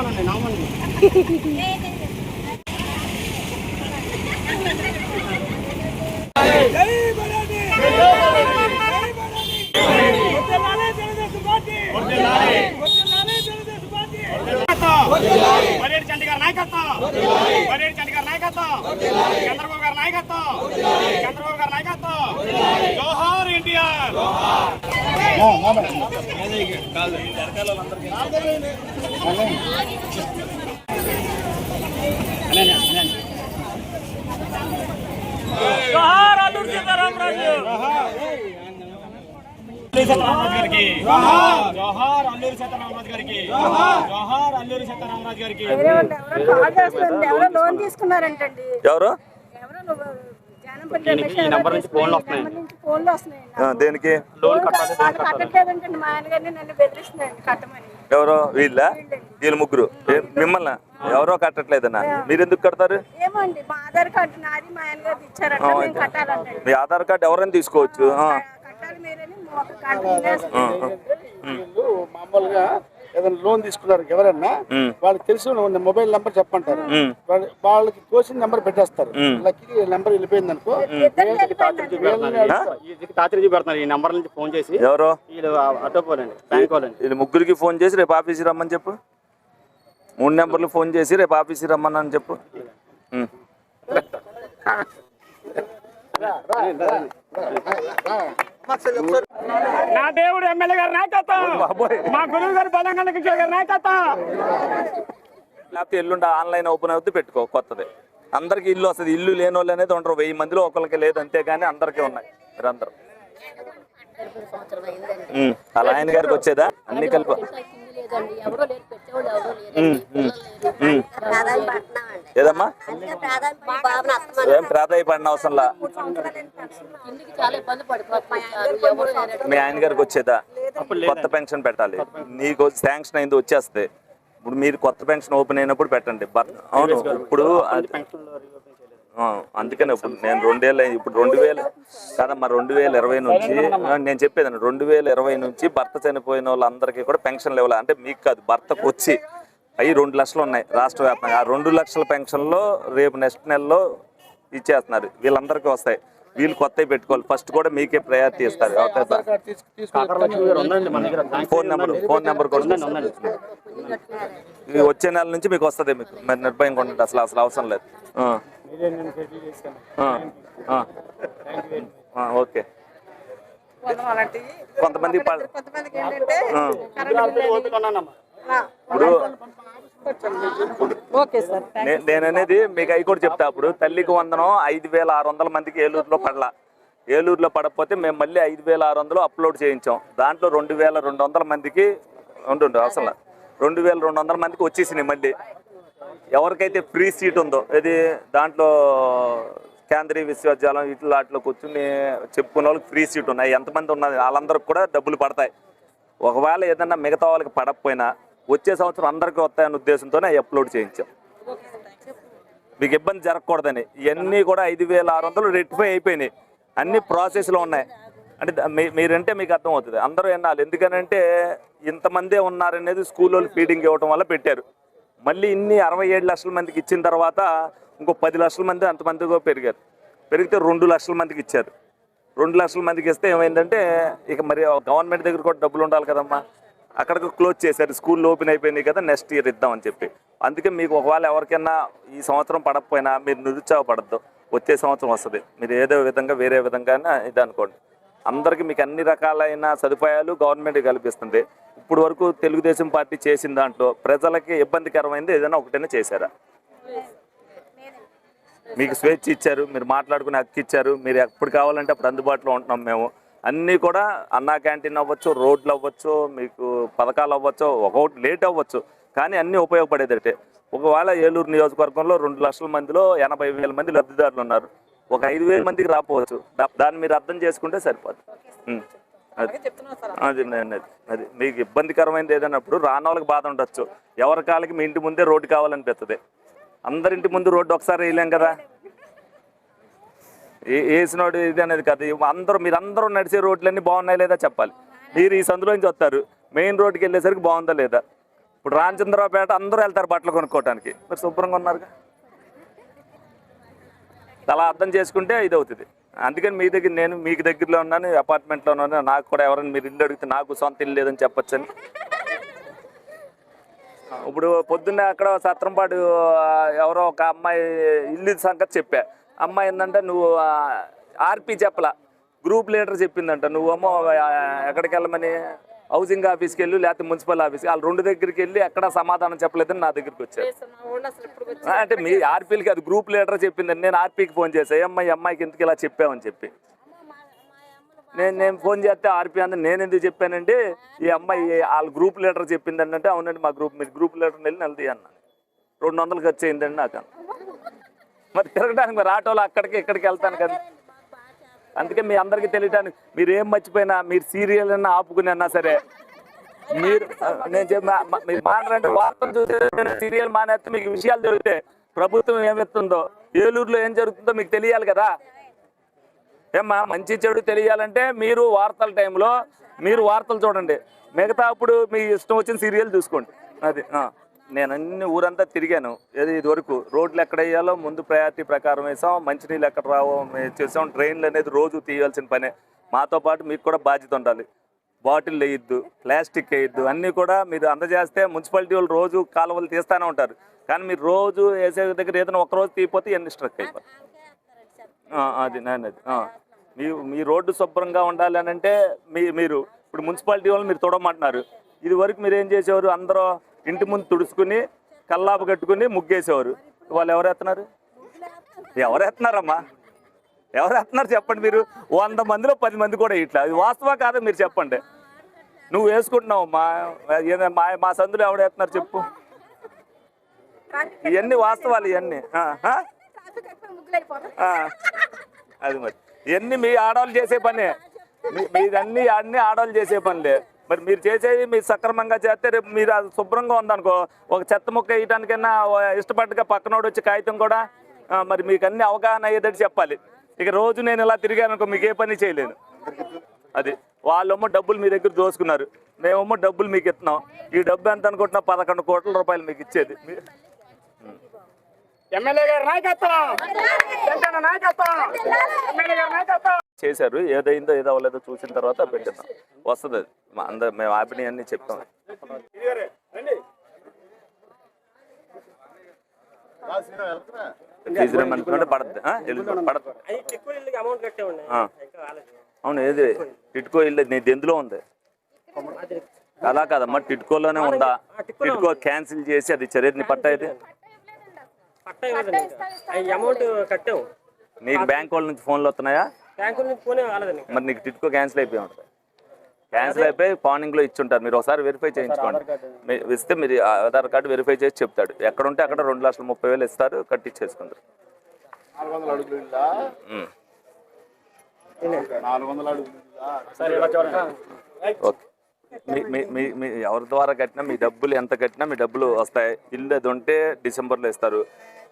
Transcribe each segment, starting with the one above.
నామనండి party parade చంటి గారి నాయకత్వం parade చంటి గారి నాయకత్వం చంద్రబాబు గారి నాయకత్వం చంద్రబాబు గారి నాయకత్వం జోహార్ ఇండియా గారికి జోహార్ అల్లూరి గారికి జోహార్ గారికి ఎవరో లోన్ తీసుకున్నారంటండి ఎవరు ఆ, దేనికి లోన్ వాళ్ళు కట్టట్లేదంటండి మా ఆయన గారిని నన్ను బెదిరిస్తున్నాయండి కట్టమని ఎవరో వీళ్ళ? వీళ్ళు ముగ్గురు. మిమ్మల్ని? ఎవరో కట్టట్లేదన్నా? మీరు ఎందుకు కడతారు? మా ఆధార్ కార్డు ఎవరైనా తీసుకోవచ్చు. ఆ, కట్టాలి మీరని ఒక కార్డు తినేసి- ఆ, ఆ. వీళ్ళు మామూలుగా ఏదైనా లోన్ తీసుకున్నారు ఎవరన్నా. వాళ్ళకి తెలిసిన ఉన్న మొబైల్ నెంబర్ చెప్పంటారు వాళ్ళకి తోసిన నెంబర్ పెట్టేస్తారు. లక్కీ నెంబర్ వెళ్ళిపోయింది అనుకో చూపెడుతున్నారు ఈ నంబర్ నుంచి ఫోన్ చేసి ఎవరో? వీళ్ళు ఆటో పోలండి బ్యాంక్ వాళ్ళండి వీళ్ళు ముగ్గురికి ఫోన్ చేసి రేపు ఆఫీస్కి రమ్మని చెప్పు. మూడు నెంబర్లు ఫోన్ చేసి రేపు ఆఫీస్కి రమ్మని అని చెప్పు. నా దేవుడు ఎమ్మెల్యే గారి నాయకత్వం. మా గురువు గారు బలంగా కిషోర్ గారి నాయకత్వం. లేకపోతే ఎల్లుండి ఆన్లైన్ ఓపెన్ అవుతే పెట్టుకో కొత్తది. అందరికి ఇల్లు వస్తుంది. ఇల్లు లేని వాళ్ళు అనేది ఉండరు. వెయ్యి మందిలో ఒకరికి లేదు అంతేగాని అందరికీ ఉన్నాయి. మీరందరూ. అలా ఆయన గారికి వచ్చేదా? అన్ని కలిపి. ఎవరో లేరు పెట్టేవాళ్ళు ఎవరో లేరు. ఏదమ్మా? ఏం ప్రాధాయపడిన అవసరంలా చాలా ఇబ్బంది లేరు మీ ఆయన గారికి వచ్చేదా? కొత్త పెన్షన్ పెట్టాలి. నీకు శాంక్షన్ అయింది వచ్చేస్తే. ఇప్పుడు మీరు కొత్త పెన్షన్ ఓపెన్ అయినప్పుడు పెట్టండి. అవును ఇప్పుడు అందుకనే ఇప్పుడు నేను రెండేళ్ళు ఇప్పుడు రెండు వేలు కాదమ్మా రెండు వేల ఇరవై నుంచి నేను చెప్పేదాన్ని. రెండు వేల ఇరవై నుంచి భర్త చనిపోయిన వాళ్ళందరికీ కూడా పెన్షన్ లేవాలి అంటే మీకు కాదు భర్తకు వచ్చి అవి రెండు లక్షలు ఉన్నాయి రాష్ట్ర వ్యాప్తంగా. ఆ రెండు లక్షల పెన్షన్లో రేపు నెక్స్ట్ నెలలో ఇచ్చేస్తున్నారు. వీళ్ళందరికీ వస్తాయి. వీళ్ళు కొత్తవి పెట్టుకోవాలి. ఫస్ట్ కూడా మీకే ప్రయారిటీ ఇస్తారు. ఫోన్ నెంబర్ ఫోన్ నెంబర్ కూడా ఇది వచ్చే నెల నుంచి మీకు వస్తుంది మీకు. మరి నిర్భయంగా ఉండండి అసలు అసలు అవసరం లేదు. ఓకే. కొంతమంది కొంతమందికి ఏంటంటే ఇప్పుడు ఓకే సార్ నే- నేను అనేది మీకు అవి కూడా చెప్తా అప్పుడు. తల్లికి వందనం ఐదు వేల ఆరు వందల మందికి ఏలూరులో పడలా. ఏలూరులో పడకపోతే మేము మళ్ళీ ఐదు వేల ఆరు వందలు అప్లోడ్ చేయించాం. దాంట్లో రెండు వేల రెండు వందల మందికి ఉండు అసలు రెండు వేల రెండు వందల మందికి వచ్చేసినాయి మళ్ళీ. ఎవరికైతే ఫ్రీ సీట్ ఉందో ఇది దాంట్లో కేంద్రీయ విశ్వవిద్యాలయం ఇట్లా వాటిలో కూర్చుని చెప్పుకున్న వాళ్ళకి ఫ్రీ సీట్ ఉన్నాయి. ఎంతమంది ఉన్నది వాళ్ళందరికి కూడా డబ్బులు పడతాయి. ఒకవేళ ఏదన్నా మిగతా వాళ్ళకి పడకపోయినా వచ్చే సంవత్సరం అందరికీ వస్తాయనే ఉద్దేశంతోనే అప్లోడ్ చేయించాం. మీకు ఇబ్బంది జరగకూడదని. ఇవన్నీ కూడా ఐదు వేల ఆరు వందలు రెట్టిఫై అయిపోయినాయి. అన్ని ప్రాసెస్లో ఉన్నాయి. అంటే మీరంటే మీకు అర్థమవుతుంది. అందరూ వినాలి. ఎందుకనంటే ఇంతమందే ఉన్నారనేది స్కూల్లో ఫీడింగ్ ఇవ్వడం వల్ల పెట్టారు. మళ్ళీ ఇన్ని అరవై ఏడు లక్షల మందికి ఇచ్చిన తర్వాత ఇంకో పది లక్షల మంది అంతమందిగా పెరిగారు. పెరిగితే రెండు లక్షల మందికి ఇచ్చారు. రెండు లక్షల మందికి ఇస్తే ఏమైందంటే ఇక మరి గవర్నమెంట్ దగ్గర కూడా డబ్బులు ఉండాలి కదమ్మా. అక్కడికి క్లోజ్ చేశారు. స్కూల్ ఓపెన్ అయిపోయినాయి కదా నెక్స్ట్ ఇయర్ ఇద్దామని చెప్పి. అందుకే మీకు ఒకవేళ ఎవరికైనా ఈ సంవత్సరం పడకపోయినా మీరు నిరుత్సాహపడద్దు. వచ్చే సంవత్సరం వస్తుంది. మీరు ఏదో విధంగా వేరే విధంగా ఇది అనుకోండి. అందరికీ మీకు అన్ని రకాలైన సదుపాయాలు గవర్నమెంట్ కల్పిస్తుంది. ఇప్పుడు వరకు తెలుగుదేశం పార్టీ చేసిన దాంట్లో ప్రజలకి ఇబ్బందికరమైంది ఏదైనా ఒకటైనా చేశారా? మీకు స్వేచ్ఛ ఇచ్చారు మీరు మాట్లాడుకునే హక్కు ఇచ్చారు మీరు ఎప్పుడు కావాలంటే అప్పుడు అందుబాటులో ఉంటున్నాం మేము. అన్నీ కూడా అన్నా క్యాంటీన్ అవ్వచ్చు రోడ్లు అవ్వచ్చు మీకు పథకాలు అవ్వచ్చు ఒక్కొక్కటి లేట్ అవ్వచ్చు కానీ అన్నీ ఉపయోగపడేదటే ఒకవేళ ఏలూరు నియోజకవర్గంలో రెండు లక్షల మందిలో ఎనభై వేల మంది లబ్ధిదారులు ఉన్నారు. ఒక ఐదు వేల మందికి రాపోవచ్చు దాన్ని మీరు అర్థం చేసుకుంటే సరిపోదు ఉం. అది అది అది అది మీకు ఇబ్బందికరమైనది ఏదైనప్పుడు రాని వాళ్ళకి బాధ ఉండొచ్చు. ఎవరి కాలకి మీ ఇంటి ముందే రోడ్డు కావాలనిపిస్తుంది అందరింటి ముందు రోడ్డు ఒకసారి వేయలేం కదా? ఏ- వేసినోడు ఇది అనేది కదా. అందరూ మీరు అందరూ నడిచే రోడ్లన్నీ బాగున్నాయి లేదా చెప్పాలి. మీరు ఈ సందులో నుంచి వస్తారు. మెయిన్ రోడ్డుకి వెళ్ళేసరికి బాగుందా లేదా? ఇప్పుడు రామచంద్రరావుపేట అందరూ వెళ్తారు బట్టలు కొనుక్కోవటానికి. మరి శుభ్రంగా ఉన్నారుగా? అలా అర్థం చేసుకుంటే ఇది అవుతుంది అందుకని మీ దగ్గర నేను మీకు దగ్గరలో ఉన్నాను అపార్ట్మెంట్లో ఉన్నాను నాకు కూడా ఎవరైనా మీరు ఇల్లు అడిగితే నాకు సొంత ఇల్లు లేదని చెప్పొచ్చని. ఇప్పుడు పొద్దున్నే అక్కడ సత్రంపాటు ఎవరో ఒక అమ్మాయి ఇల్లు సంగతి చెప్పా. అమ్మాయి ఏంటంటే నువ్వు ఆర్పి చెప్పలా గ్రూప్ లీడర్ చెప్పిందంట నువ్వేమో ఎక్కడికి వెళ్ళమని? హౌసింగ్ ఆఫీస్కి వెళ్ళి లేకపోతే మున్సిపల్ ఆఫీస్కి. వాళ్ళు రెండు దగ్గరికి వెళ్ళి ఎక్కడ సమాధానం చెప్పలేదని నా దగ్గరికి వచ్చారు. అంటే మీ ఆర్పీలకి అది గ్రూప్ లీడర్ చెప్పిందని నేను ఆర్పీకి ఫోన్ చేశాను అమ్మాయి అమ్మాయికి ఎందుకు ఇలా చెప్పామని చెప్పి. నేను నేను ఫోన్ చేస్తే ఆర్పీ అంది నేను ఎందుకు చెప్పానంటే ఈ అమ్మాయి వాళ్ళ గ్రూప్ లీడర్ చెప్పింది అంటే అవునండి మా గ్రూప్ మీరు గ్రూప్ లీడర్ని వెళ్ళి నెలది అన్నాను. రెండు వందలు ఖర్చు అయిందండి నాకు. మరి తిరగడానికి మరి ఆటోలో అక్కడికి ఇక్కడికి వెళ్తాను కదా. అందుకే మీ అందరికీ తెలియటానికి మీరు ఏం మర్చిపోయినా మీరు సీరియల్ అన్నా ఆపుకుని అన్నా సరే మీరు నేను చెప్ప మీరు మాట్లాడంటే వార్తలు చూసే సీరియల్ మానేస్తే మీకు విషయాలు తెలిస్తే ప్రభుత్వం ఏమిస్తుందో ఏలూరులో ఏం జరుగుతుందో మీకు తెలియాలి కదా. ఏమ్మా మంచి చెడు తెలియాలంటే మీరు వార్తల టైంలో మీరు వార్తలు చూడండి. మిగతా అప్పుడు మీ ఇష్టం వచ్చిన సీరియల్ చూసుకోండి. అది నేను అన్ని ఊరంతా తిరిగాను. ఏది ఇది వరకు రోడ్లు ఎక్కడ వేయాలో ముందు ప్రయారిటీ ప్రకారం వేసాం. మంచినీళ్ళు ఎక్కడ రావో మేము చేసాం. ట్రైన్లు అనేది రోజు తీయాల్సిన పనే. మాతో పాటు మీకు కూడా బాధ్యత ఉండాలి. బాటిల్ వేయద్దు ప్లాస్టిక్ వేయద్దు అన్నీ కూడా మీరు అందజేస్తే మున్సిపాలిటీ వాళ్ళు రోజు కాలువలు తీస్తూనే ఉంటారు. కానీ మీరు రోజు వేసే దగ్గర ఏదైనా ఒక రోజు తీయపోతే ఎన్ని స్ట్రక్ అయిపోతాయి. ఆ, అది నేను. మీ మీ రోడ్డు శుభ్రంగా ఉండాలి అని అంటే మీ మీరు ఇప్పుడు మున్సిపాలిటీ వాళ్ళు మీరు తుడమంటున్నారు. ఇది వరకు మీరు ఏం చేసేవారు? అందరూ ఇంటి ముందు తుడుచుకుని కల్లాపు కట్టుకుని ముగ్గేసేవారు. వాళ్ళు ఎవరెత్తున్నారు ఎవరెత్తున్నారమ్మా ఎవరెత్తున్నారు చెప్పండి మీరు? వంద మందిలో పది మంది కూడా ఇట్లా. అది వాస్తవా కాదా మీరు చెప్పండి. నువ్వు వేసుకుంటున్నావు మా మా మా సందులో ఎవరు చెప్పు. ఇవన్నీ వాస్తవాలు ఇవన్నీ. అది మరి. ఇవన్నీ మీ ఆడవాళ్ళు చేసే పనే. మీ- మీదన్నీ అన్ని ఆడవాళ్ళు చేసే పనులే. మరి మీరు చేసేది మీరు సక్రమంగా చేస్తే రేపు మీరు అది శుభ్రంగా ఉందనుకో ఒక చెత్త ముక్క వేయటానికైనా ఇష్టపడ్డగా పక్కనోడు వచ్చి కాగితం కూడా మరి మీకు అన్ని అవగాహన అయ్యేటట్టు చెప్పాలి. ఇక రోజు నేను ఇలా తిరిగాననుకో మీకు ఏ పని చేయలేను అది వాళ్ళేమో డబ్బులు మీ దగ్గర దోసుకున్నారు. మేమేమో డబ్బులు మీకు ఇస్తున్నాం. ఈ డబ్బు ఎంత అనుకుంటున్నా పదకొండు కోట్ల రూపాయలు మీకు ఇచ్చేది. ఎమ్మెల్యే గారి నాయకత్వం. జనసేన నాయకత్వం. ఎమ్మెల్యే గారి నాయకత్వం. చేశారు ఏదైందో ఏదో అవ్వలేదో చూసిన తర్వాత పెట్టిద్దాం. వస్తుంది అది. మా అందరు మేము ఆపిని అన్ని చెప్తాం పడద్ది. పడద్దు. అవును ఏది? టిట్కో ఇల్లు. నీది ఎందులో ఉంది? అలా కాదమ్మా టిట్కోలోనే ఉందా? టిట్కో క్యాన్సిల్ చేసి అది చర్యని పట్టా ఇది పట్టా ఇవ్వదండి ఈ అమౌంట్ కట్టాము నీకు. బ్యాంక్ వాళ్ళ నుంచి ఫోన్లు వస్తున్నాయా? బ్యాంకు నుంచి పోనే కాలేదండి మరి నీకు టిట్కో క్యాన్సిల్ అయిపోయి ఉంటుంది. క్యాన్సిల్ అయిపోయి పానింగ్లో ఇచ్చుంటారు. మీరు ఒకసారి వెరిఫై చేయించుకోండి. మీ- ఇస్తే మీరు ఆధార్ కార్డు వెరిఫై చేసి చెప్తాడు. ఎక్కడ ఉంటే అక్కడ రెండు లక్షల ముప్పై వేలు ఇస్తారు కట్టించేసుకుంటారు. ఓకే. మీ మీ మీ మీ ఎవరి ద్వారా కట్టినా మీ డబ్బులు ఎంత కట్టినా మీ డబ్బులు వస్తాయి. ఇల్లు అది ఉంటే డిసెంబర్లో ఇస్తారు.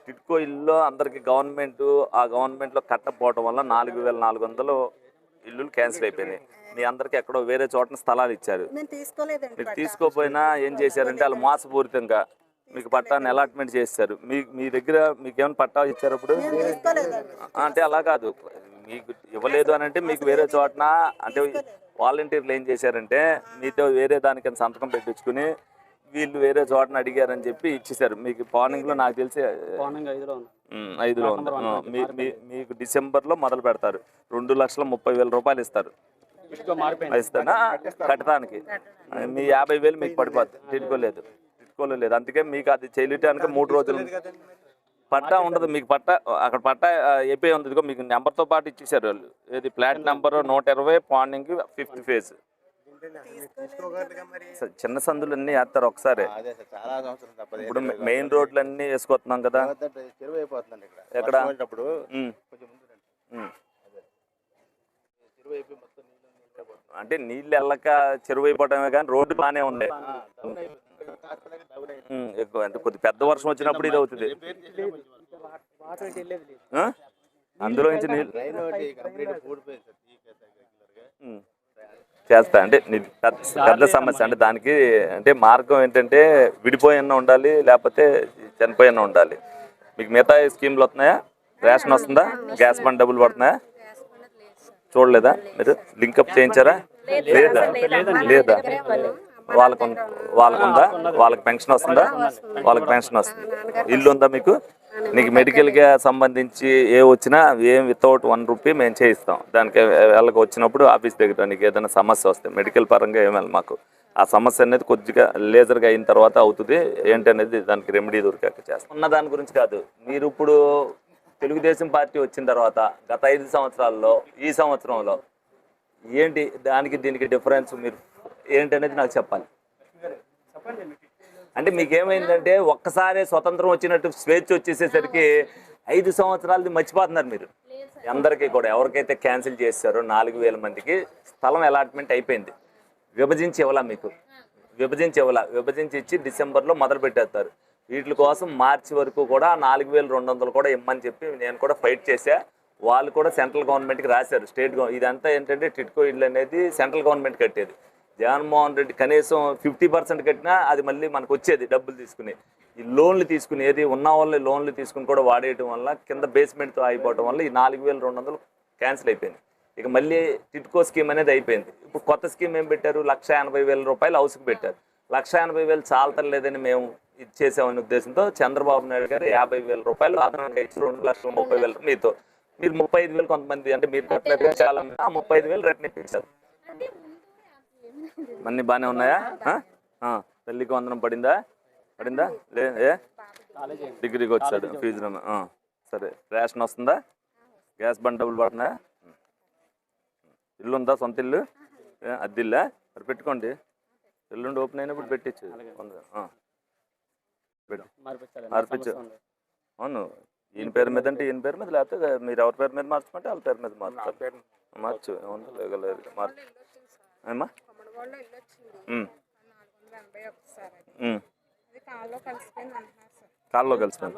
టిట్కో ఇల్లు అందరికి గవర్నమెంట్ ఆ గవర్నమెంట్లో కట్టకపోవడం వల్ల నాలుగు వేల నాలుగు వందలు ఇల్లులు క్యాన్సిల్ అయిపోయినాయి. మీ అందరికి ఎక్కడో వేరే చోటన స్థలాలు ఇచ్చారు. మీరు తీసుకోపోయినా ఏం చేశారంటే వాళ్ళు మోసపూరితంగా మీకు పట్టాన్ని అలాట్మెంట్ చేశారు మీ మీ దగ్గర మీకు ఏమైనా పట్టా ఇచ్చారు అప్పుడు అంటే అలా కాదు. మీకు ఇవ్వలేదు అని అంటే మీకు వేరే చోటన? అంటే వాలంటీర్లు ఏం చేశారంటే మీతో వేరే దానికని సంతకం పెట్టించుకుని వీళ్ళు వేరే చోటన అడిగారని చెప్పి ఇచ్చేసారు మీకు పానింగ్లో నాకు తెలిసి ఐదులో ఉంది. మీకు డిసెంబర్లో మొదలు పెడతారు. రెండు లక్షల ముప్పై వేల రూపాయలు ఇస్తారు. ఇస్తానా? కట్టడానికి. మీ యాభై వేలు మీకు పడిపోద్ది. తిట్టుకోలేదు. తిట్టుకోలేదు. అందుకే మీకు అది చేయటానికి మూడు రోజులు పట్టా ఉండదు. మీకు పట్టా అక్కడ పట్టా అయిపోయి ఉంది. ఇదిగో మీకు నెంబర్తో పాటు ఇచ్చేసారు వాళ్ళు. ఏది ప్లాట్ నెంబర్ నూట ఇరవై పాండింగ్ ఫిఫ్త్ ఫేజ్. చిన్న సందులు అన్నీ వేస్తారు ఒకసారి. ఇప్పుడు మెయిన్ రోడ్లు అన్నీ వేసుకొస్తున్నాం కదా. ఎక్కడ? అంటే నీళ్ళు వెళ్ళక చెరువు అయిపోవటమే కానీ రోడ్డు బాగానే ఉంది. ఎక్కువ అంటే కొద్ది పెద్ద వర్షం వచ్చినప్పుడు ఇది అవుతుంది. అందులో నుంచి నీళ్ళు చేస్తా అంటే పెద్ద పెద్ద సమస్య అంటే దానికి అంటే మార్గం ఏంటంటే విడిపోయిన ఉండాలి లేకపోతే చనిపోయిన ఉండాలి. మీకు మిగతా స్కీమ్లు వస్తున్నాయా? రేషన్ వస్తుందా? గ్యాస్ బండ్ డబ్బులు పడుతున్నాయా? చూడలేదా మీరు? లింకప్ చేయించారా? లేదా? లేదా? వాళ్ళకు వాళ్ళకుందా? వాళ్ళకి పెన్షన్ వస్తుందా? వాళ్ళకి పెన్షన్ వస్తుంది. ఇల్లు ఉందా మీకు? నీకు మెడికల్గా సంబంధించి ఏ వచ్చినా ఏం వితౌట్ వన్ రూపీ మేము చేయిస్తాం. దానికి వాళ్ళకి వచ్చినప్పుడు ఆఫీస్ దగ్గర నీకు ఏదైనా సమస్య వస్తే మెడికల్ పరంగా ఏమైనా మాకు. ఆ సమస్య అనేది కొద్దిగా లేజర్గా అయిన తర్వాత అవుతుంది. ఏంటనేది దానికి రెమెడీ దొరికాక చేస్తాం. ఉన్న దాని గురించి కాదు. మీరు ఇప్పుడు తెలుగుదేశం పార్టీ వచ్చిన తర్వాత గత ఐదు సంవత్సరాల్లో ఈ సంవత్సరంలో ఏంటి దానికి దీనికి డిఫరెన్స్ మీరు ఏంటనేది నాకు చెప్పాలి. అంటే మీకేమైందంటే ఒక్కసారి స్వతంత్రం వచ్చినట్టు స్వేచ్ఛ వచ్చేసేసరికి ఐదు సంవత్సరాలది మర్చిపోతున్నారు మీరు. అందరికీ కూడా ఎవరికైతే క్యాన్సిల్ చేస్తారో నాలుగు వేల మందికి స్థలం అలాట్మెంట్ అయిపోయింది. విభజించి ఇవ్వాల మీకు? విభజించి ఇవ్వాల? విభజించి ఇచ్చి డిసెంబర్లో మొదలు పెట్టేస్తారు. వీటి కోసం మార్చి వరకు కూడా నాలుగు వేల రెండు వందలు కూడా ఇమ్మని చెప్పి నేను కూడా ఫైట్ చేశా. వాళ్ళు కూడా సెంట్రల్ గవర్నమెంట్కి రాశారు. స్టేట్ గవర్నమెంట్ ఇదంతా ఏంటంటే టిట్కో ఇల్లు అనేది సెంట్రల్ గవర్నమెంట్ కట్టేది. జగన్మోహన్ రెడ్డి కనీసం ఫిఫ్టీ పర్సెంట్ కట్టినా అది మళ్ళీ మనకు వచ్చేది డబ్బులు తీసుకుని. ఈ లోన్లు తీసుకుని ఏది ఉన్న వాళ్ళే లోన్లు తీసుకుని కూడా వాడేయటం వల్ల కింద బేస్మెంట్తో అయిపోవటం వల్ల ఈ నాలుగు వేల రెండు వందలు క్యాన్సిల్ అయిపోయింది. ఇక మళ్ళీ టిట్కో స్కీమ్ అనేది అయిపోయింది. ఇప్పుడు కొత్త స్కీమ్ ఏం పెట్టారు? లక్ష ఎనభై వేల రూపాయలు హౌస్కి పెట్టారు. లక్ష ఎనభై వేలు చాలతలేదని మేము ఇది చేసామనే ఉద్దేశంతో చంద్రబాబు నాయుడు గారు యాభై వేల రూపాయలు అదనంగా ఇచ్చి రెండు లక్షల ముప్పై వేలు మీతో. మీరు ముప్పై ఐదు వేలు కొంతమంది అంటే మీరు కట్టలేదు చాలా మంది ఆ ముప్పై ఐదు వేలు రిటర్న్ ఇప్పించారు. అన్ని బాగానే ఉన్నాయా? తల్లికి వందనం పడిందా? పడిందా? లే ఏ? డిగ్రీకి వచ్చాడు ఫీజు సరే. రేషన్ వస్తుందా? గ్యాస్ బండ్ డబ్బులు పడుతున్నాయా ఇల్లు ఉందా సొంత ఇల్లు? ఏ, అద్దె ఇల్లా? మరి పెట్టుకోండి. ఎల్లుండి ఓపెన్ అయినప్పుడు పెట్టించు మార్పించు అవును. ఈయన పేరు మీద అంటే ఈయన పేరు మీద లేకపోతే మీరు ఎవరి పేరు మీద మార్చుకుంటే వాళ్ళ పేరు మీద మార్చు. లేదు. మార్చు. ఏమ్మా? కొమ్మడిగోడలో ఇల్లు వచ్చింది ఉమ్, నాలుగు వందల ఎనభై ఒకసారి అది. ఉమ్. అది కాల్లో కలిసిపోయింది అంటున్నారు సార్. కాల్లో కలిసిపోయింది.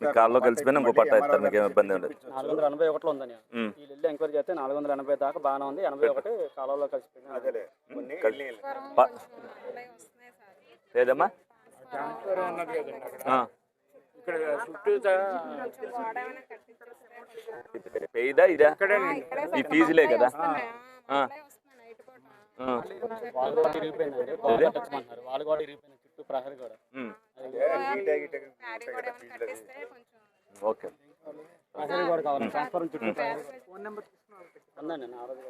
మీ కాల్లో కలిసిపోయినా ఇంకో పట్ట ఇస్తారు మీకు ఏమి ఇబ్బంది ఉండదు. నాలుగు వందల ఎనభై ఒకటిలో ఉందని. వీళ్ళు వెళ్ళి ఎంక్వైరీ చేస్తే నాలుగు వందల ఎనభై దాకా బాగానే ఉంది ఎనభై ఒకటి కాలంలో కలిసిపోయింది. లేదమ్మా పెయిదా ఇదా? ఈ ఫీజులే కదా ఆ. అప్లై వస్తున్నాయి నైట్ పూట ఆ. వాళ్ళు కూడా ఇరిగిపోయిందండి గోడ కట్టమంటున్నారు వాళ్ళు కూడా ఇరిగిపోయింది చుట్టూ ప్రహరీ కూడా ఉమ్. ప్యాడీ కూడా ఏమైనా కట్టిస్తే కొంచెం ఓకే. ప్రహరీ కూడా కావాలి. ట్రాన్స్ఫారం చుట్టూ ప్రహరీ ఉందండి నా రోజు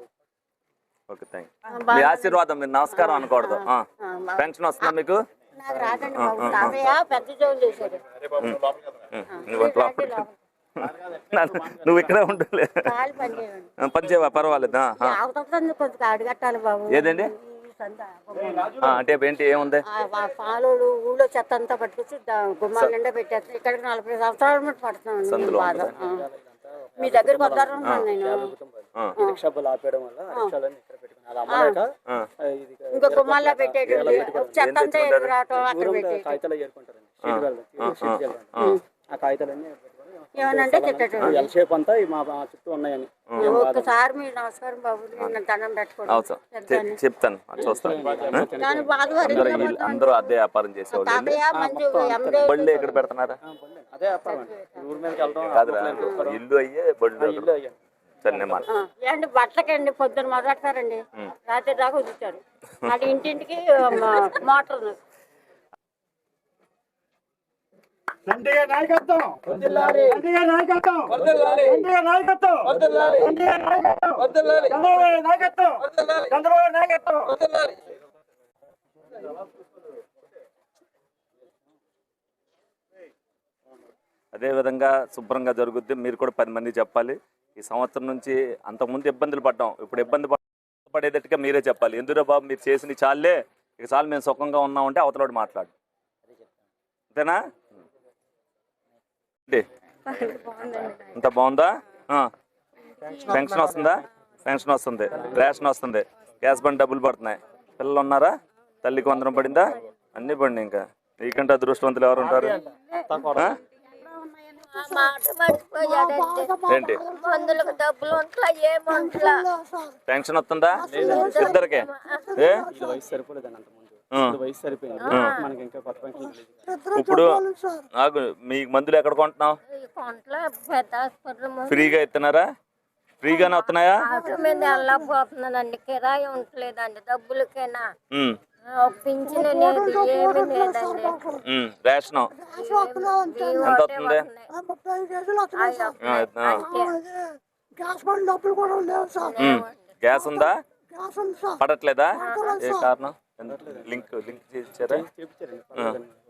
ఓకే థ్యాంక్ మీ ఆశీర్వాదం మీరు నమస్కారం అనకూడదు. ఆ. పెన్షన్ వస్తుందా మీకు? పెద్ద నువ్వు ఇక్కడే ఉండలే. కాలు పని చేయండి ఆ, పని చేయవా పర్వాలేదు. ఆ, ఆ. ఆగుతుంది కొంచెం అడగట్టాలి బాబు. ఏదండి? అంటే ఏంటి? ఏముంది? పాలోడు ఊళ్ళో చెత్త అంతా పట్టుకొచ్చి గుమ్మాల నిండా పెట్టేస్తాను ఇక్కడికి నలభై సంవత్సరాల పడుతున్నాను. మీ దగ్గరికి వద్దారనుకున్నాను నేను. రిక్షా బుల్ ఆపేయడం వల్ల రిక్షాలన్నీ ఇక్కడ ఇంకా గుమ్మాల్లో చెత్త అంతా ఎదురు రావటం అక్కడ కాగితాలు ఆ. ఆ కాగితాలన్నీ ఏమనంటే తిట్టడం ఎల్ షేప్ అంతా ఈ మా మా చుట్టూ ఉన్నాయని. ఒక్కసారి మీరు నమస్కారం బాబు నేను దండం పెట్టుకోండి చెప్తాను. చూస్తాను. అందరూ అదే వ్యాపారం చేసేవాళ్ళు బళ్ళు ఎక్కడ పెడుతున్నారా? అదే వ్యాపారం ఊరి మీదకి కాదురా. ఇల్లు అయ్యే బళ్ళు ఇల్లు ఏంటి బట్టలకండి పొద్దున మొదలెడతారండి. రాత్రి దాకా వదులుతారు అది ఇంటింటికి మోటార్ ఉంది ఎన్టీఆర్ నాయకత్వం ఎన్టీఆర్ నాయకత్వం. ఎన్టీఆర్ నాయకత్వం. ఎన్టీఆర్ నాయకత్వం. చంద్రబాబు నాయకత్వం. చంద్రబాబు నాయకత్వం. అదే విధంగా శుభ్రంగా జరుగుద్ది. మీరు కూడా పది మంది చెప్పాలి. ఈ సంవత్సరం నుంచి అంతకుముందు ఇబ్బందులు పడ్డాం. ఇప్పుడు ఇబ్బంది పడ- పడేటట్టుగా మీరే చెప్పాలి. ఎందులో బాబు? మీరు చేసిన చాలే. ఇక చాలు మేము సుఖంగా ఉన్నామంటే అవతలవాడు మాట్లాడు. అంతేనా? అంత బాగుందా. పెన్షన్ వస్తుందా? పెన్షన్ వస్తుంది. రేషన్ వస్తుంది. గ్యాస్ బండ్ డబ్బులు పడుతున్నాయి. పిల్లలు ఉన్నారా? తల్లికి వందనం పడిందా? అన్నీ పడినాయి ఇంకా. నీకంటే అదృష్టవంతులు ఎవరు ఉంటారు? ఏంటి? పెన్షన్ వస్తుందా? ఇద్దరికే? ఏ? వయసు సరిపోయింది. మనకి ఇంకా కొత్త ఇప్పుడు నాకు మీకు మందులు ఎక్కడ కొంటున్నావు? ఫ్రీగా ఇస్తున్నారా ఫ్రీగానే వస్తున్నాయా? ఆటో మీద వెళ్ళకపోతున్నానండి కిరాయి ఉండలేదండి డబ్బులకేనా? పింఛన్ ఏమీ లేదండి. రేషను. ఎంత వస్తుంది? ఉమ్, గ్యాస్ ఉందా? పడట్లేదా? ఏ కారణం? లింక్ లింక్ చేయించారా?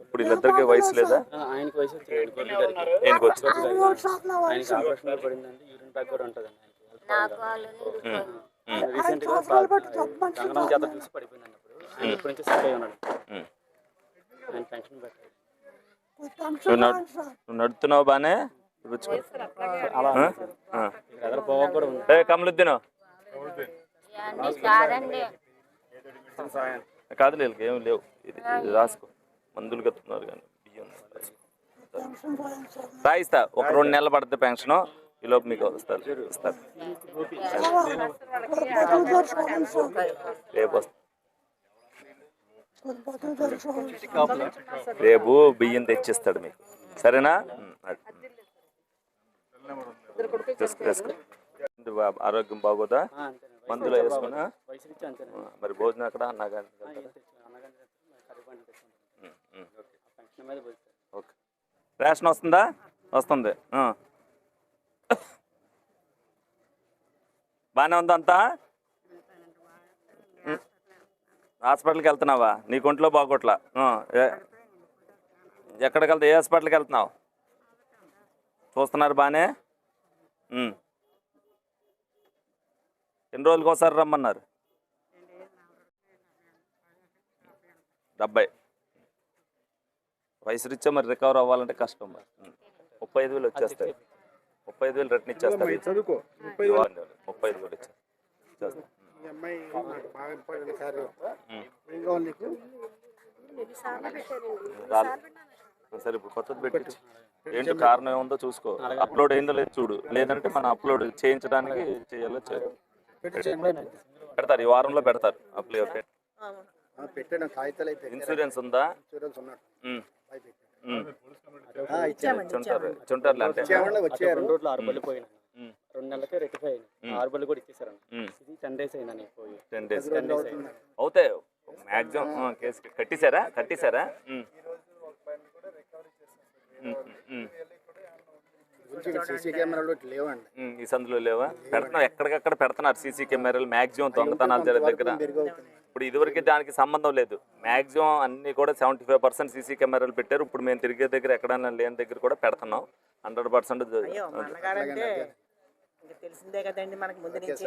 ఇప్పుడు వీళ్ళిద్దరికి వయసు లేదా? ఆయనకి వయసు వచ్చి ఆయనకి ఆపరేషన్ కూడా పడిందండి యూరిన్ బ్యాగ్ కూడా ఉంటుందండి. నాకు వాళ్ళు నిలిపోయి. రీసెంట్గా కంగనం చేత చూసి పడిపోయిందండి అప్పుడు. ఇప్పటి నుంచి సిక్ అయి ఉన్నాడు. ఉమ్. ఆయన పెన్షన్ పెట్టారు నువ్వు నడు- నువ్వు నడుతున్నావు బానే? కమలుద్దీను? కాదండి. కాదు వీళ్ళకి ఏం లేవు. ఇది ఇది రాసుకో. మందులు కత్తున్నారు కానీ బియ్యం రాసుకో. రాయిస్తా. ఒక రెండు నెలలు పడితే పెన్షన్. ఈలోపు మీకు వస్తారు. ఇస్తారు రేపు వస్తా. రేపు బియ్యం తెచ్చిస్తాడు మీకు. సరేనా? ఆరోగ్యం బాగోదా? మందులు వేసుకున్నా? మరి భోజనం అక్కడ అన్నగా ఓకే రేషన్ వస్తుందా? వస్తుంది. బాగానే ఉందా అంతా? ఉం. హాస్పిటల్కి వెళ్తున్నావా? నీ ఒంట్లో బాగోట్లా. ఎక్కడికి వెళ్తా ఏ హాస్పిటల్కి వెళ్తున్నావు? చూస్తున్నారు బాగానే. ఎన్ని రోజులకి ఒకసారి రమ్మన్నారు? డెబ్బై. వయసు రీత్యా మరి రికవర్ అవ్వాలంటే కష్టం మరి. ముప్పై ఐదు వేలు వచ్చేస్తాయి. ముప్పై ఐదు వేలు రిటర్న్ ఇచ్చేస్తారు చదువుకో. ముప్పై ఐదు వేలు ఇచ్చేస్తారు రాలే. సరే. ఇప్పుడు కొత్తది పెట్టి. ఏంటి కారణం ఏముందో చూసుకో. అప్లోడ్ అయిందో లేదు చూడు. లేదంటే మనం అప్లోడ్ చేయించడానికి చేయాలో చేయాలి పెడతారు ఈ వారంలో పెడతారు అప్లై ఓకే ఆ, పెట్టాను కాగితాలు అయితే ఇన్సూరెన్స్ ఉందా? ఇన్సూరెన్స్ ఉన్నాడు. వచ్చారు. రోజులు ఆరు బళ్ళు రెండు నెలలకే రెక్టిఫై ఆరు బళ్ళు కూడా. ఇది టెన్ డేస్ అయిందని పోయి. టెన్ డేస్ టెన్ డేస్ అవుతాయి. మ్యాక్సిమం కేసు కట్టేశారా సీసీ కెమెరాలు లేవండి. ఈ సందులో లేవా? పెడుతున్నారు ఎక్కడికక్కడ పెడుతున్నారు సీసీ కెమెరాలు? మ్యాక్సిమం దొంగతనాలు జరిగే దగ్గర. ఇప్పుడు ఇదివరకు దానికి సంబంధం లేదు. మ్యాక్సిమం అన్ని కూడా సెవెంటీ ఫైవ్ పర్సెంట్ సీసీ కెమెరాలు పెట్టారు. ఇప్పుడు మేము తిరిగే దగ్గర ఎక్కడైనా లేని దగ్గర కూడా పెడుతున్నాం. హండ్రెడ్ పర్సెంట్ తెలిసిందే కదండి మనకి ముందు నుంచి.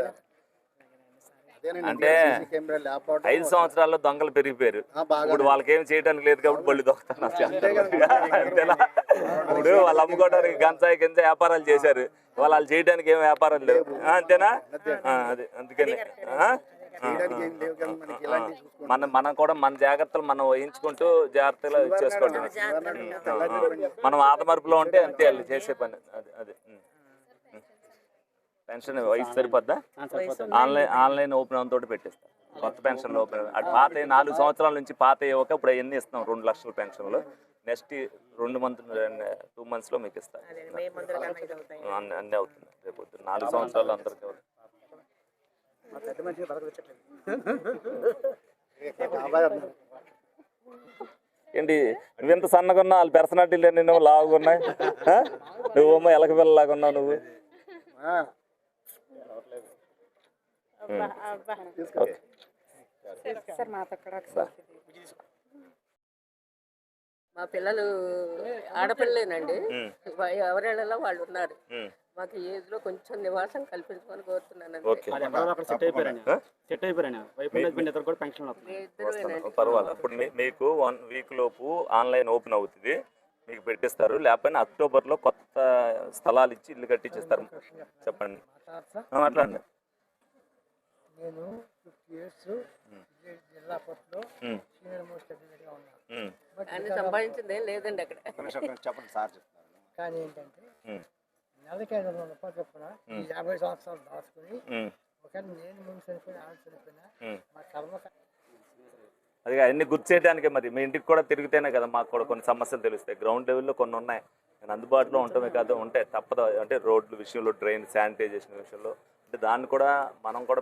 అంటే ఐదు సంవత్సరాల్లో దొంగలు పెరిగిపోయారు. ఇప్పుడు వాళ్ళకి ఏం చేయడానికి లేదు కాబట్టి బళ్ళు అంతేనా? ఇప్పుడు వాళ్ళు అమ్ముకోవడానికి గంజాయి గింజ వ్యాపారాలు చేశారు. వాళ్ళు వాళ్ళు చేయడానికి ఏం వ్యాపారాలు లేవు. ఆ, అంతేనా? అది అందుకని. మనం మనం కూడా మన జాగ్రత్తలు మనం వహించుకుంటూ జాగ్రత్తగా చేసుకోండి. మనం ఆదమరుపులో ఉంటే అంతే చేసే పని. అది అది. పెన్షన్ వయసు సరిపోద్దా? ఆన్లైన్. ఆన్లైన్ ఓపెన్ తోటి పెట్టేస్తాం. కొత్త పెన్షన్లు ఓపెన్ అటు పాత నాలుగు సంవత్సరాల నుంచి పాత ఇవ్వక ఇప్పుడు ఎన్ని ఇస్తున్నాం రెండు లక్షల పెన్షన్లు. నెక్స్ట్ రెండు మంత్ టూ మంత్స్లో మీకు ఇస్తాం. అన్ని అవుతుంది రేపు నాలుగు సంవత్సరాలు అందరికీ. ఏంటి నువ్వెంత సన్నగా ఉన్నావు? వాళ్ళ పర్సనాలిటీ లేని నువ్వు లావుగా ఉన్నాయి ఆ? నువ్వేమో ఎలక పిల్లలాగా ఉన్నావు నువ్వు. సార్ మాతో కూడా ఒకసారి మా పిల్లలు ఆడపిల్లలేనండి. ఎవరేళ్ళలో వాళ్ళు ఉన్నారు. మాకు ఏజ్లో కొంచెం నివాసం కల్పించమని కోరుతున్నాను మీకు వన్ వీక్ లోపు ఆన్లైన్ ఓపెన్ అవుతుంది. మీకు పెట్టిస్తారు. లేకపోతే అక్టోబర్లో కొత్త స్థలాలు ఇచ్చి ఇల్లు కట్టించేస్తారు. చెప్పండి. మాట్లాడండి. నేను ఫిఫ్టీ ఇయర్స్ జిల్లా సీనియర్ మోస్ట్ అడ్వకేట్గా ఉన్నాను సంపాదించింది లేదండి అక్కడ. చెప్పండి సార్ చెప్తున్నారు. కానీ ఏంటంటే నెలకి ఐదు వందల రూపాయలు చొప్పున యాభై సంవత్సరాలు దాచుకుని ఒకవేళ నేను ముందు చనిపోయినా ఆవిడ చనిపోయినా. మా కర్మ అది అన్ని గుర్తు చేయడానికే మరి మీ ఇంటికి కూడా తిరిగితేనే కదా మాకు కూడా కొన్ని సమస్యలు తెలుస్తాయి. గ్రౌండ్ లెవెల్లో కొన్ని ఉన్నాయి. నేను అందుబాటులో ఉండటమే కాదు ఉంటాయి తప్పదు. అంటే రోడ్ల విషయంలో డ్రైన్ శానిటైజేషన్ విషయంలో. అంటే దాన్ని కూడా మనం కూడా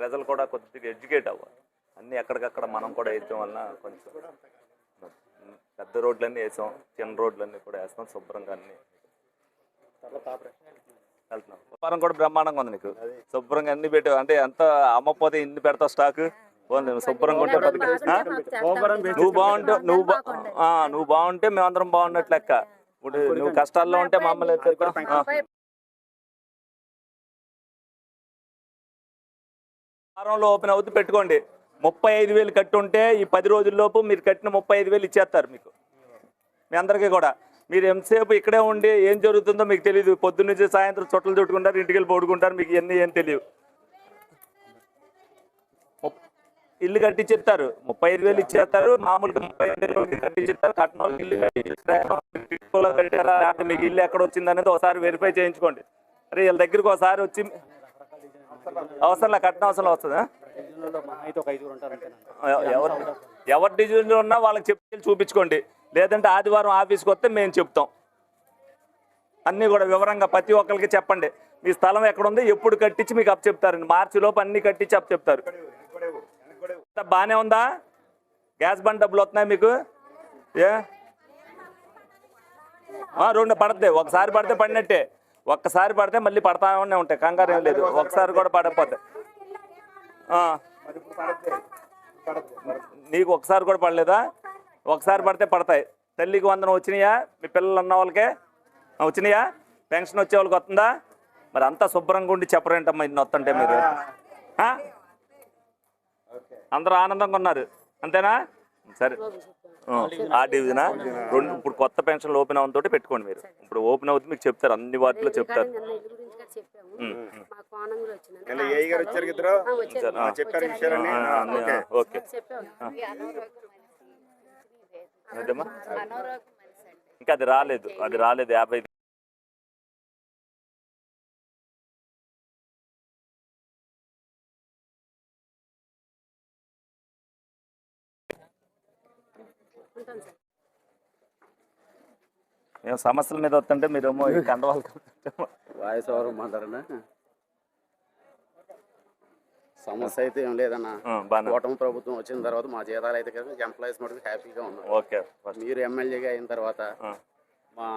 ప్రజలు కూడా కొద్దిగా ఎడ్యుకేట్ అవ్వాలి. అన్నీ ఎక్కడికక్కడ మనం కూడా వేయటం వల్ల కొంచెం పెద్ద రోడ్లన్నీ వేసాం చిన్న రోడ్లన్నీ కూడా వేస్తాం శుభ్రంగా అన్నీ వెళ్తున్నాం. వ్యాపారం కూడా బ్రహ్మాండంగా ఉంది నీకు. శుభ్రంగా అన్ని పెట్టావు? అంటే ఎంత అమ్మపోతే ఇన్ని పెడతావు స్టాక్ శుభ్రంగా ఉంటే? నువ్వు బాగుంటే నువ్వు నువ్వు బాగుంటే మేమందరం బాగున్నట్లు లెక్క. ఇప్పుడు నువ్వు కష్టాల్లో ఉంటే మమ్మల్ని వారంలో ఓపెన్ అవుతూ పెట్టుకోండి. ముప్పై ఐదు వేలు కట్టి ఉంటే ఈ పది రోజుల్లోపు మీరు కట్టిన ముప్పై ఐదు వేలు ఇచ్చేస్తారు మీకు. మీ అందరికీ కూడా. మీరు ఎంతసేపు ఇక్కడే ఉండి ఏం జరుగుతుందో మీకు తెలియదు పొద్దున్న సాయంత్రం చుట్టలు చుట్టుకుంటారు ఇంటికి వెళ్ళి పడుకుంటారు మీకు ఇవన్నీ ఏం తెలియదు ఇల్లు ఇల్లు చెప్తారు ముప్పై ఐదు వేలు ఇచ్చేస్తారు. మామూలుగా ముప్పై ఐదు వేలు కట్టించేస్తారు కట్టిన ఇల్లు కట్టారా? మీకు ఇల్లు ఎక్కడ వచ్చింది అనేది ఒకసారి వెరిఫై చేయించుకోండి. అరే వీళ్ళ దగ్గరికి ఒకసారి వచ్చి అవసరంలా కట్టిన అవసరం వస్తుందా? ఎవరు ఎవరి డివిజన్లో ఉన్నా వాళ్ళకి చెప్పి చూపించుకోండి. లేదంటే ఆదివారం ఆఫీస్కి వస్తే మేము చెప్తాం. అన్నీ కూడా వివరంగా ప్రతి ఒక్కరికి చెప్పండి. మీ స్థలం ఎక్కడుంది? ఎప్పుడు కట్టించి మీకు అప్ చెప్తారండి. మార్చి లోపు కట్టించి అప్ చెప్తారు. బాగానే ఉందా? గ్యాస్ బండ్ డబ్బులు వస్తున్నాయి మీకు? ఏ? రెండు పడద్ది ఒకసారి పడితే పడినట్టే. ఒక్కసారి పడితే మళ్ళీ పడతానే ఉంటాయి. కంగారు ఏం లేదు. ఒకసారి కూడా పడకపోతే. నీకు ఒకసారి కూడా పడలేదా? ఒకసారి పడితే పడతాయి. తల్లికి వందనం వచ్చినాయా? మీ పిల్లలు ఉన్న వాళ్ళకే? వచ్చినాయా? పెన్షన్ వచ్చే వాళ్ళకి వస్తుందా? మరి అంతా శుభ్రంగా ఉండి చెప్పరేంటమ్మా ఇన్ని వస్తుంటే మీరు? అందరూ ఆనందంగా ఉన్నారు. అంతేనా? సరే. ఆ, ఆ డివిజనా రెండు ఇప్పుడు కొత్త పెన్షన్లు ఓపెన్ అవడం తోటి పెట్టుకోండి మీరు. ఇప్పుడు ఓపెన్ అవుతుంది మీకు చెప్తారు అన్ని వాటిలో చెప్తారు. ఓకే? ఇంకా అది రాలేదు అది రాలేదు యాభై మేము సమస్యల మీద వస్తుంటే మీరేమో ఈ కండవాళ్ళు వాయిస్ ఎవరు మాట్లాడనా? సమస్య అయితే ఏం లేదన్నా. కూటమి ప్రభుత్వం వచ్చిన తర్వాత మా జీతాలు అయితే కదా ఎంప్లాయీస్ మటుకు హ్యాపీగా ఉన్నారు ఓకే మీరు ఎమ్మెల్యేగా అయిన తర్వాత. మా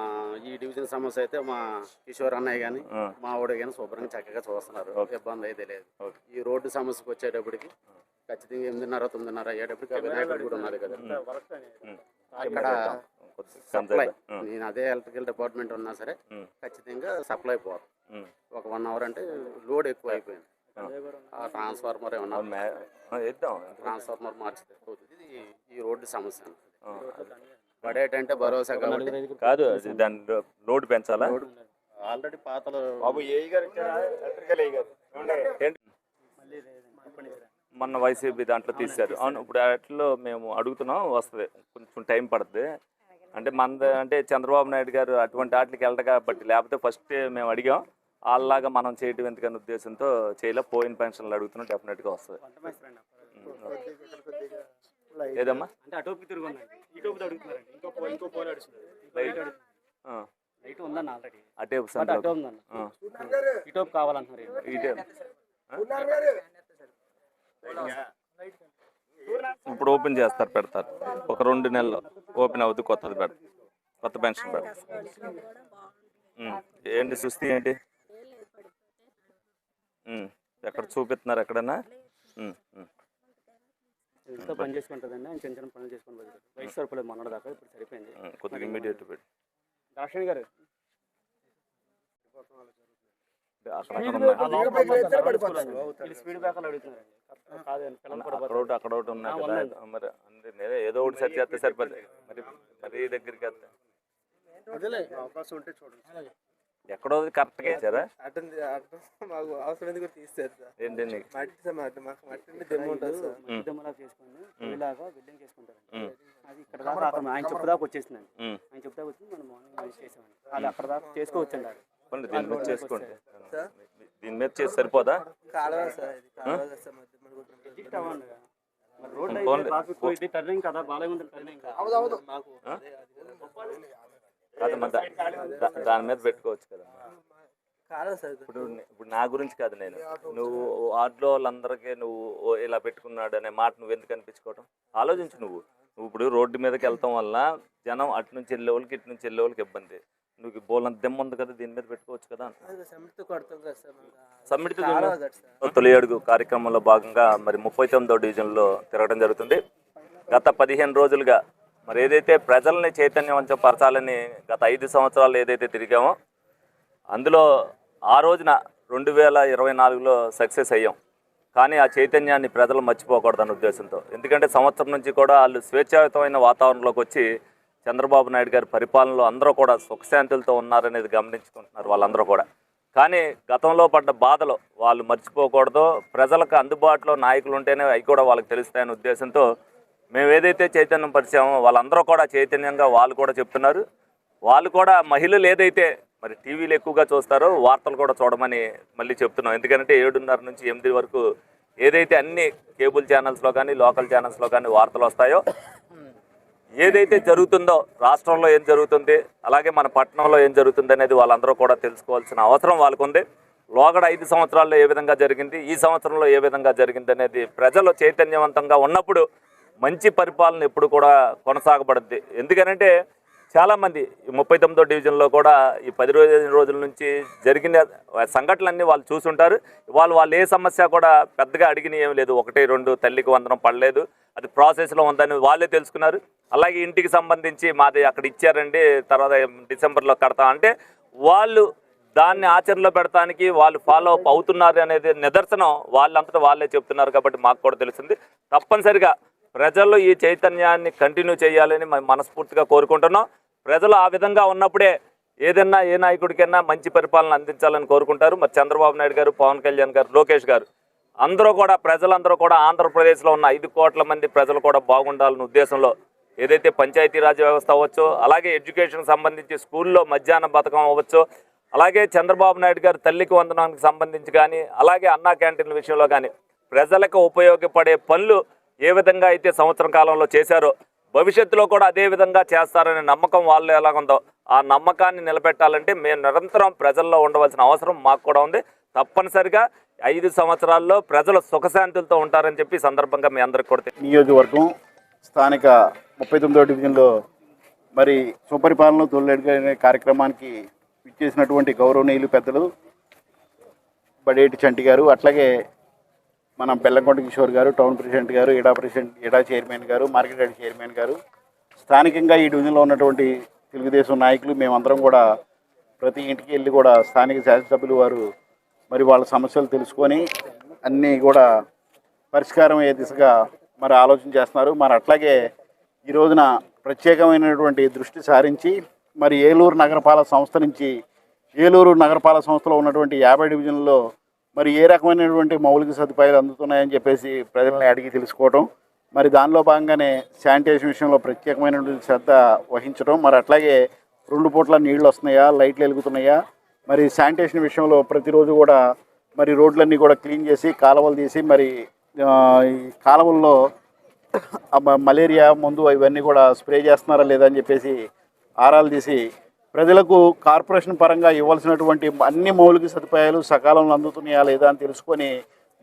ఈ డివిజన్ సమస్య అయితే మా కిషోర్ అన్నయ్య కానీ. మా ఊడు కానీ శుభ్రంగా చక్కగా చూస్తున్నారు. ఓకే. ఇబ్బంది అయితే లేదు. ఈ రోడ్డు సమస్యకు వచ్చేటప్పటికి ఖచ్చితంగా ఎనిమిదిన్నర తొమ్మిదిన్నర అయ్యేటప్పటికి వినాయకుడు కూడా ఉన్నది కదా. అక్కడ సప్లై నేను అదే ఎలక్ట్రికల్ డిపార్ట్మెంట్ ఉన్నా సరే. ఖచ్చితంగా సప్లై పోతుంది ఒక వన్ అవర్ అంటే లోడ్ ఎక్కువ అయిపోయింది ఆ ట్రాన్స్ఫార్మర్ ఏమన్నా ట్రాన్స్ఫార్మర్ మార్చితే ఇది ఈ రోడ్డు సమస్య పడేటంటే భరోసా కాబట్టి. కాదు అది దాని లోడ్ పెంచాలా? ఆల్రెడీ పాతలు బాబు గారు ఏంటి? మొన్న వైసీపీ దాంట్లో తీశారు. అవును ఇప్పుడు అట్లో మేము అడుగుతున్నాం వస్తుంది. కొంచెం టైం పడుతుంది అంటే మన అంటే చంద్రబాబు నాయుడు గారు అటువంటి వాటికి వెళ్ళదు కాబట్టి లేకపోతే ఫస్ట్ మేము అడిగాం. వాళ్ళలాగా మనం చేయటం ఎందుకనే ఉద్దేశంతో చేయలే. పోయిన పెన్షన్లు అడుగుతున్నాం డెఫినెట్గా వస్తుంది. ఏదమ్మా? అంటే అటోపు ఇటోపు అడుగుతున్నారండి. ఇంకో పో- ఇంకో పోలు అడుగుతున్నారు. లైట్ ఆ, లైట్ ఉందన్న ఆల్రెడీ. అటే బట్ సెంటర్ అటో ఉందన్న. ఇటోపు కావాలంటున్నారు వీళ్ళు. ఇటే ఇప్పుడు ఓపెన్ చేస్తారు పెడతారు. ఒక రెండు నెలలు ఓపెన్ అవుతుంది కొత్తది పెడతారు. కొత్త పెన్షన్ పెడతారు. ఏంటి సుస్థి ఏంటి. ఎక్కడ చూపిస్తున్నారు ఎక్కడన్నా. ఇంట్లో పని చేసుకుంటుందండి. ఆయన చిన్న చిన్న పనులు చేసుకుని బతుకుతాడు. వయసు సరిపోలేదు మొన్నటి దాకా ఇప్పుడు సరిపోయింది. కొద్దిగా ఇమీడియట్ పెట్టి దాక్షిణి గారు. స్పీడ్ బ్రేకర్లు అడుగుతున్నారండి అక్కడ ఒకటి అక్కడ ఒకటి ఉన్నాయి కదా. మరి నేనే ఏదో ఒకటి సెట్ చేస్తే సరిపోతుంది మరి మరీ దగ్గరికి వస్తే. అదేలే అవకాశం ఉంటే చూడండి. ఎక్కడో కరెక్ట్గా ఇచ్చారా? అటెండ్ మాకు అవసరం ఎందుకు తీస్తారు సార్. ఏంటండి మట్టి సార్ మట్టి మాకు మట్టి దెమ్మ ఉంటుంది సార్. చేసుకొని ఇలాగా బిల్డింగ్ చేసుకుంటారు. అది ఇక్కడ దాకా అతను ఆయన చెప్పు దాకా వచ్చేసిందండి. ఆయన చెప్పు దాకా వచ్చి మనం మార్నింగ్ యూజ్ చేసామండి అది అక్కడ దాకా చేసుకోవచ్చండి అది. దీని మీద చేసుకోండి దీని మీద చేసి సరిపోదా? కాలువ సార్ ఇది కాలువ కదా సార్ మధ్య అవ్వండి రోడ్ ట్రాఫిక్ ఇది టర్నింగ్ కదా టర్నింగ్ కదా. అవును అవును మాకు ఆ? కాదమ్మా దా- దా- దాని మీద పెట్టుకోవచ్చు కదా. ఇప్పుడు ఇప్పుడు నా గురించి కాదు నేను. నువ్వు వార్డులో వాళ్ళందరికీ నువ్వు ఇలా పెట్టుకున్నాడు అనే మాట నువ్వు ఎందుకు అనిపించుకోవటం? ఆలోచించు నువ్వు. నువ్వు ఇప్పుడు రోడ్డు మీదకి వెళ్తాం వల్ల జనం అటు నుంచి వెళ్ళే వాళ్ళకి ఇటు నుంచి వెళ్ళే వాళ్ళకి ఇబ్బంది. నువ్వు బోలంత దెమ్మ ఉంది కదా దీని మీద పెట్టుకోవచ్చు కదా కదా. సమ్మిడితో కదా తొలి అడుగు కార్యక్రమంలో భాగంగా మరి ముప్పై తొమ్మిదో డివిజన్లో తిరగడం జరుగుతుంది. గత పదిహేను రోజులుగా మరి ఏదైతే ప్రజల్ని చైతన్యవంతపరచాలని గత ఐదు సంవత్సరాలు ఏదైతే తిరిగామో అందులో ఆ రోజున రెండు వేల ఇరవై నాలుగులో సక్సెస్ అయ్యాం. కానీ ఆ చైతన్యాన్ని ప్రజలు మర్చిపోకూడదన్న ఉద్దేశంతో. ఎందుకంటే సంవత్సరం నుంచి కూడా వాళ్ళు స్వేచ్ఛాయుతమైన వాతావరణంలోకి వచ్చి చంద్రబాబు నాయుడు గారి పరిపాలనలో అందరూ కూడా సుఖశాంతులతో ఉన్నారనేది గమనించుకుంటున్నారు వాళ్ళందరూ కూడా. కానీ గతంలో పడ్డ బాధలు వాళ్ళు మర్చిపోకూడదు. ప్రజలకు అందుబాటులో నాయకులు ఉంటేనే అవి కూడా వాళ్ళకి తెలుస్తాయనే ఉద్దేశంతో మేము ఏదైతే చైతన్యం పరిచామో వాళ్ళందరూ కూడా చైతన్యంగా వాళ్ళు కూడా చెప్తున్నారు. వాళ్ళు కూడా మహిళలు ఏదైతే మరి టీవీలు ఎక్కువగా చూస్తారో వార్తలు కూడా చూడమని మళ్ళీ చెప్తున్నాం. ఎందుకంటే ఏడున్నర నుంచి ఎనిమిది వరకు ఏదైతే అన్ని కేబుల్ ఛానల్స్లో కానీ లోకల్ ఛానల్స్లో కానీ వార్తలు వస్తాయో ఏదైతే జరుగుతుందో రాష్ట్రంలో ఏం జరుగుతుంది అలాగే మన పట్టణంలో ఏం జరుగుతుంది అనేది వాళ్ళందరూ కూడా తెలుసుకోవాల్సిన అవసరం వాళ్ళకు ఉంది లోగడ ఐదు సంవత్సరాల్లో ఏ విధంగా జరిగింది ఈ సంవత్సరంలో ఏ విధంగా జరిగింది అనేది ప్రజలు చైతన్యవంతంగా ఉన్నప్పుడు మంచి పరిపాలన ఎప్పుడు కూడా కొనసాగబడుద్ది. ఎందుకనంటే చాలామంది ఈ ముప్పై తొమ్మిదో డివిజన్లో కూడా ఈ పది రోజుల రోజుల నుంచి జరిగిన సంఘటనలన్నీ వాళ్ళు చూసుంటారు. వాళ్ళు వాళ్ళు ఏ సమస్య కూడా పెద్దగా అడిగిన ఏం లేదు. ఒకటి రెండు తల్లికి వందనం పడలేదు. అది ప్రాసెస్లో ఉందని వాళ్ళే తెలుసుకున్నారు. అలాగే ఇంటికి సంబంధించి మాది అక్కడ ఇచ్చారండి. తర్వాత డిసెంబర్లో కడతాం అంటే వాళ్ళు దాన్ని ఆచరణలో పెడతానికి వాళ్ళు ఫాలో అప్ అవుతున్నారు అనేది నిదర్శనం. వాళ్ళంతటా వాళ్ళే చెప్తున్నారు కాబట్టి మాకు కూడా తెలిసింది తప్పనిసరిగా ప్రజల్లో ఈ చైతన్యాన్ని కంటిన్యూ చేయాలని మేము మనస్ఫూర్తిగా కోరుకుంటున్నాం. ప్రజలు ఆ విధంగా ఉన్నప్పుడే ఏదన్నా ఏ నాయకుడికైనా మంచి పరిపాలన అందించాలని కోరుకుంటారు. మరి చంద్రబాబు నాయుడు గారు పవన్ కళ్యాణ్ గారు లోకేష్ గారు అందరూ కూడా ప్రజలందరూ కూడా ఆంధ్రప్రదేశ్లో ఉన్న ఐదు కోట్ల మంది ప్రజలు కూడా బాగుండాలని ఉద్దేశంలో ఏదైతే పంచాయతీరాజ్ వ్యవస్థ అవ్వచ్చో అలాగే ఎడ్యుకేషన్ సంబంధించి స్కూల్లో మధ్యాహ్న పథకం అవ్వచ్చు అలాగే చంద్రబాబు నాయుడు గారు తల్లికి వందనానికి సంబంధించి కానీ అలాగే అన్నా క్యాంటీన్ల విషయంలో కానీ ప్రజలకు ఉపయోగపడే పనులు ఏ విధంగా అయితే సంవత్సరం కాలంలో చేశారో భవిష్యత్తులో కూడా అదే విధంగా చేస్తారనే నమ్మకం వాళ్ళు ఎలాగుందో ఆ నమ్మకాన్ని నిలబెట్టాలంటే మేము నిరంతరం ప్రజల్లో ఉండవలసిన అవసరం మాకు కూడా ఉంది. తప్పనిసరిగా ఐదు సంవత్సరాల్లో ప్రజలు సుఖశాంతులతో ఉంటారని చెప్పి సందర్భంగా మీ అందరికి కొడితే నియోజకవర్గం స్థానిక ముప్పై తొమ్మిదో డివిజన్లో మరి సుపరిపాలన తొలిగనే కార్యక్రమానికి ఇచ్చేసినటువంటి గౌరవనీయులు పెద్దలు బడేటి చంటి గారు అట్లాగే మన బెల్లంకొండ కిషోర్ గారు టౌన్ ప్రెసిడెంట్ గారు ఇడా ప్రెసిడెంట్ ఇడా చైర్మన్ గారు మార్కెట్ యార్డ్ చైర్మన్ గారు స్థానికంగా ఈ డివిజన్లో ఉన్నటువంటి తెలుగుదేశం నాయకులు మేమందరం కూడా ప్రతి ఇంటికి వెళ్ళి కూడా స్థానిక శాసనసభ్యులు వారు మరి వాళ్ళ సమస్యలు తెలుసుకొని అన్నీ కూడా పరిష్కారం అయ్యే దిశగా మరి ఆలోచన చేస్తున్నారు. మరి అట్లాగే ఈ రోజున ప్రత్యేకమైనటువంటి దృష్టి సారించి మరి ఏలూరు నగరపాలక సంస్థ నుంచి ఏలూరు నగరపాలక సంస్థలో ఉన్నటువంటి యాభై డివిజన్లో మరి ఏ రకమైనటువంటి మౌలిక సదుపాయాలు అందుతున్నాయని చెప్పేసి ప్రజల్ని అడిగి తెలుసుకోవడం మరి దానిలో భాగంగానే శానిటేషన్ విషయంలో ప్రత్యేకమైనటువంటి శ్రద్ధ వహించడం మరి అట్లాగే రెండు పూట్ల నీళ్ళు వస్తున్నాయా లైట్లు వెలుగుతున్నాయా మరి శానిటేషన్ విషయంలో ప్రతిరోజు కూడా మరి రోడ్లన్నీ కూడా క్లీన్ చేసి కాలువలు తీసి మరి ఈ కాలువల్లో మలేరియా మందు ఇవన్నీ కూడా స్ప్రే చేస్తున్నారా లేదా అని చెప్పేసి ఆరాలు తీసి ప్రజలకు కార్పొరేషన్ పరంగా ఇవ్వాల్సినటువంటి అన్ని మౌలిక సదుపాయాలు సకాలంలో అందుతున్నాయా లేదా అని తెలుసుకొని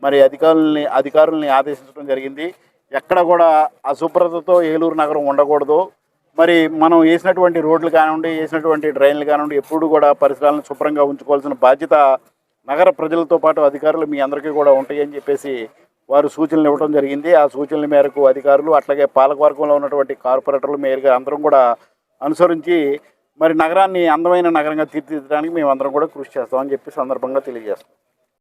మరి అధికారుల్ని అధికారుల్ని ఆదేశించడం జరిగింది. ఎక్కడ కూడా అశుభ్రతతో ఏలూరు నగరం ఉండకూడదు. మరి మనం వేసినటువంటి రోడ్లు కానివ్వండి వేసినటువంటి డ్రైన్లు కానివ్వండి ఎప్పుడు కూడా పరిసరాలను శుభ్రంగా ఉంచుకోవాల్సిన బాధ్యత నగర ప్రజలతో పాటు అధికారులు మీ అందరికీ కూడా ఉంటాయి అని చెప్పేసి వారు సూచనలు ఇవ్వడం జరిగింది. ఆ సూచనల మేరకు అధికారులు అట్లాగే పాలకవర్గంలో ఉన్నటువంటి కార్పొరేటర్లు మేరుగా అందరం కూడా అనుసరించి మరి నగరాన్ని అందమైన నగరంగా తీర్చిదిద్దడానికి మేము అందరం కూడా కృషి చేస్తామని చెప్పి సందర్భంగా తెలియజేస్తాం.